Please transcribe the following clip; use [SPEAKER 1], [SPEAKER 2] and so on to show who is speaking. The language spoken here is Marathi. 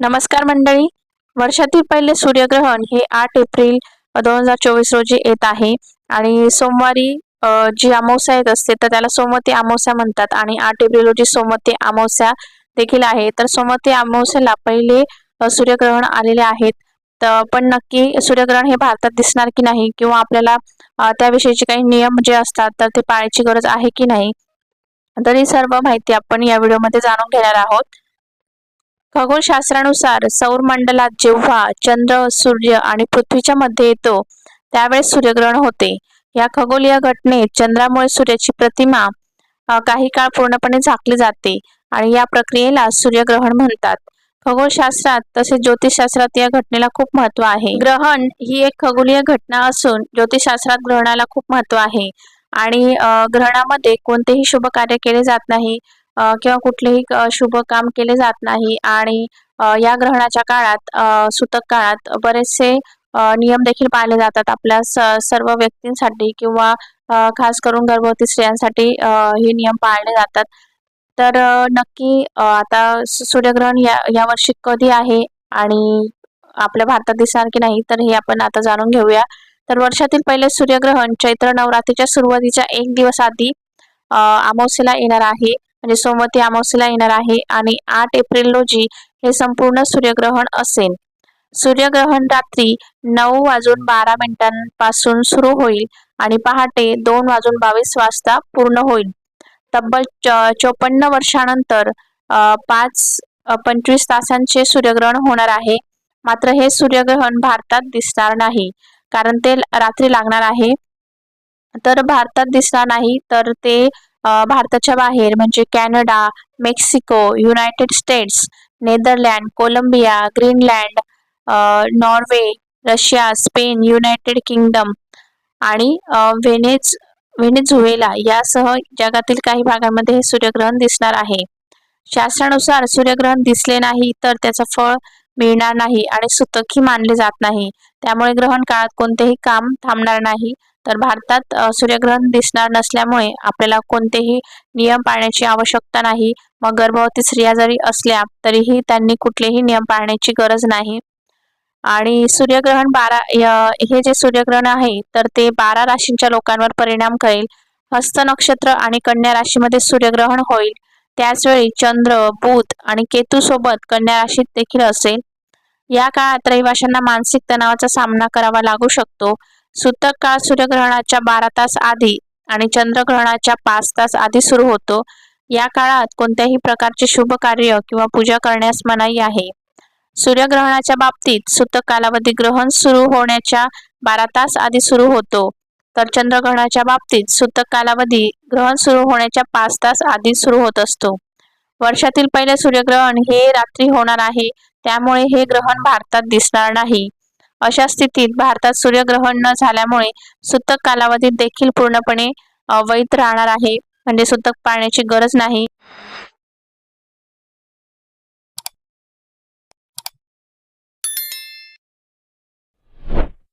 [SPEAKER 1] नमस्कार मंडळी. वर्षातील पहिले सूर्यग्रहण हे आठ एप्रिल दोन हजार चोवीस रोजी येत आहे. आणि सोमवारी जी अमावस्या येत असते तर त्याला सोमवती अमावस्या म्हणतात. आणि आठ एप्रिल रोजी सोमवती अमावस्या देखील आहे. तर सोमवती अमावस्याला पहिले सूर्यग्रहण आलेले आहेत. तर पण नक्की सूर्यग्रहण हे भारतात दिसणार की नाही? किंवा आपल्याला त्याविषयीचे काही नियम जे असतात तर ते पाळायची गरज आहे की नाही? तर ही सर्व माहिती आपण या व्हिडिओमध्ये जाणून घेणार आहोत. खगोलशास्त्रानुसार सौर मंडलात जेव्हा चंद्र सूर्य आणि पृथ्वीच्या मध्ये येतो त्यावेळेस सूर्यग्रहण होते. या खगोलीय घटनेत चंद्रामुळे सूर्याची प्रतिमा काही काळ पूर्णपणे झाकली जाते आणि या प्रक्रियेला सूर्यग्रहण म्हणतात. खगोलशास्त्रात तसेच ज्योतिषशास्त्रात या घटनेला खूप महत्त्व आहे. ग्रहण ही एक खगोलीय घटना असून ज्योतिषशास्त्रात ग्रहणाला खूप महत्त्व आहे आणि ग्रहणामध्ये कोणतेही शुभ कार्य केले जात नाही. किंवा कुठलेही शुभ काम केले जात नाही आणि या ग्रहणाच्या काळात सुतक सूतक काळात बरेचसे नियम देखील पाळले जातात आपल्या स- सर्व व्यक्तींसाठी किंवा खास करून गर्भवती स्त्रियांसाठी हे नियम पाळले जातात. तर नक्की आता सूर्यग्रहण या यावर्षी कधी आहे आणि आपल्या भारतात दिसणार की नाही तर हे आपण आता जाणून घेऊया. तर वर्षातील पहिले सूर्यग्रहण चैत्र नवरात्रीच्या सुरुवातीच्या एक दिवस आधी अमावस्येला येणार आहे. म्हणजे सोमवती अमावस्येला येणार आहे आणि आठ एप्रिल रोजी हे संपूर्ण सूर्यग्रहण असेल. सूर्यग्रहण रात्री नऊ वाजून बारा मिनिटांपासून सुरू होईल आणि पहाटे दोन वाजून बावीस वाजता पूर्ण होईल. तब्बल च- चोपन्न वर्षानंतर पाच पंचवीस तासांचे सूर्यग्रहण होणार आहे. मात्र हे सूर्यग्रहण भारतात दिसणार नाही कारण ते रात्री लागणार आहे. तर भारतात दिसणार नाही तर ते भारताच्या बाहेर म्हणजे Canada Mexico United States Netherland Colombia Greenland Norway Russia Spain United Kingdom आणि व्हेनेज व्हेनेझुएला यासह जगातील काही भागांमध्ये हे सूर्यग्रहण दिसणार आहे. शास्त्रानुसार सूर्यग्रहण दिसले नाही तर त्याचं फळ मिळणार नाही आणि सुतकही मानले जात नाही. त्यामुळे ग्रहण काळात कोणतेही काम थांबणार नाही. तर भारतात सूर्यग्रहण दिसणार नसल्यामुळे आपल्याला कोणतेही नियम पाळण्याची आवश्यकता नाही. मग गर्भवती स्त्रिया जरी असल्या तरीही त्यांनी कुठलेही नियम पाळण्याची गरज नाही. आणि सूर्यग्रहण बारा हे जे सूर्यग्रहण आहे तर ते बारा राशींच्या लोकांवर परिणाम करेल. हस्त नक्षत्र आणि कन्या राशीमध्ये सूर्यग्रहण होईल. त्याचवेळी चंद्र बुध आणि केतू सोबत कन्या राशीत देखील असेल. या काळात रहिवाशांना मानसिक तणावाचा सामना करावा लागू शकतो. सूतक काळ सूर्यग्रहणाच्या बारा तास आधी आणि चंद्रग्रहणाच्या पाच तास आधी सुरू होतो. या काळात कोणत्याही प्रकारचे शुभ कार्य किंवा पूजा करण्यास मनाई आहे. सूर्यग्रहणाच्या बाबतीत सूतक कालावधी ग्रहण सुरू होण्याच्या बारा तास आधी सुरू होतो. तर चंद्रग्रहणाच्या बाबतीत सूतक कालावधी ग्रहण सुरू होण्याच्या पाच तास आधी सुरू होत असतो. वर्षातील पहिले सूर्यग्रहण हे रात्री होणार आहे. त्यामुळे हे ग्रहण भारतात दिसणार नाही. अशा स्थितीत भारतात सूर्यग्रहण न झाल्यामुळे सूतक कालावधीत देखील पूर्णपणे वैध राहणार आहे. म्हणजे सूतक पाळण्याची गरज नाही.